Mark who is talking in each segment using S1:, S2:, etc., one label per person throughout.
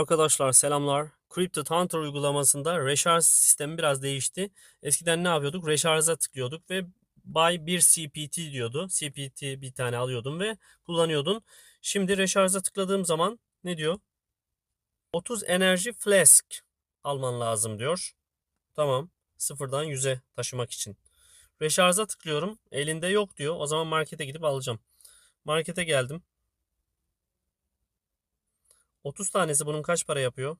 S1: Arkadaşlar selamlar. Crypto Hunter uygulamasında reşarj sistemi biraz değişti. Eskiden ne yapıyorduk? Reşarja tıklıyorduk ve buy bir CPT diyordu. CPT bir tane alıyordun ve kullanıyordun. Şimdi reşarja tıkladığım zaman ne diyor? 30 enerji flask alman lazım diyor. Tamam. Sıfırdan 100'e taşımak için. Reşarja tıklıyorum. Elinde yok diyor. O zaman markete gidip alacağım. Markete geldim. 30 tanesi bunun kaç para yapıyor?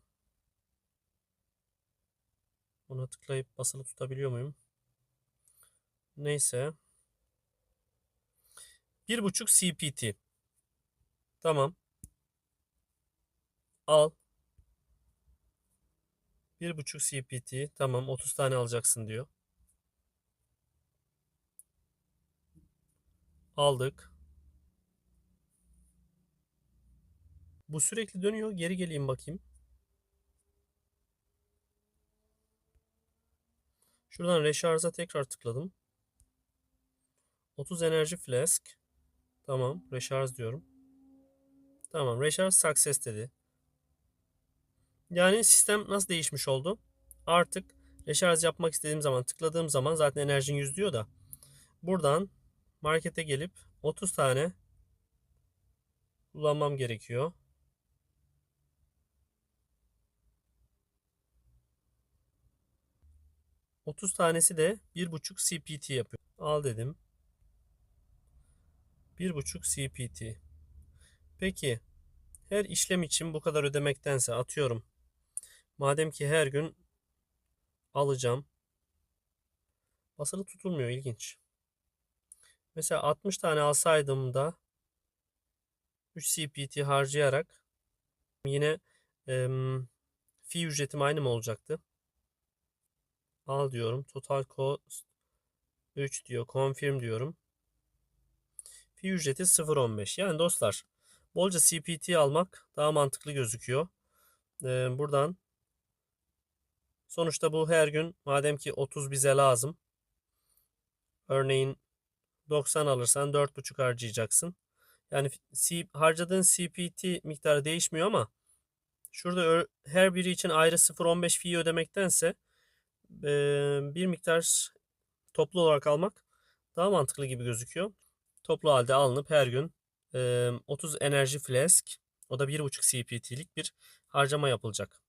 S1: Buna tıklayıp basılı tutabiliyor muyum? Neyse. 1.5 CPT. Tamam. Al. 1.5 CPT. Tamam 30 tane alacaksın diyor. Aldık. Bu sürekli dönüyor. Geri geleyim bakayım. Şuradan reşarja tekrar tıkladım. 30 enerji flask. Tamam. Reşarj diyorum. Tamam. Reşarj success dedi. Yani sistem nasıl değişmiş oldu? Artık reşarj yapmak istediğim zaman tıkladığım zaman zaten enerjin 100 diyor da. Buradan markete gelip 30 tane kullanmam gerekiyor. 30 tanesi de 1.5 CPT yapıyor. Al dedim. 1.5 CPT. Peki her işlem için bu kadar ödemektense atıyorum. Madem ki her gün alacağım. Basılı tutulmuyor ilginç. Mesela 60 tane alsaydım da 3 CPT harcayarak yine e, fee ücretim aynı mı olacaktı? Al diyorum. Total cost 3 diyor. Confirm diyorum. Fi ücreti 0.15. Yani dostlar bolca CPT almak daha mantıklı gözüküyor. Ee, buradan sonuçta bu her gün madem ki 30 bize lazım. Örneğin 90 alırsan 4.5 harcayacaksın. Yani harcadığın CPT miktarı değişmiyor ama şurada her biri için ayrı 0.15 fee ödemektense bir miktar toplu olarak almak daha mantıklı gibi gözüküyor. Toplu halde alınıp her gün 30 enerji flask o da 1.5 CPT'lik bir harcama yapılacak.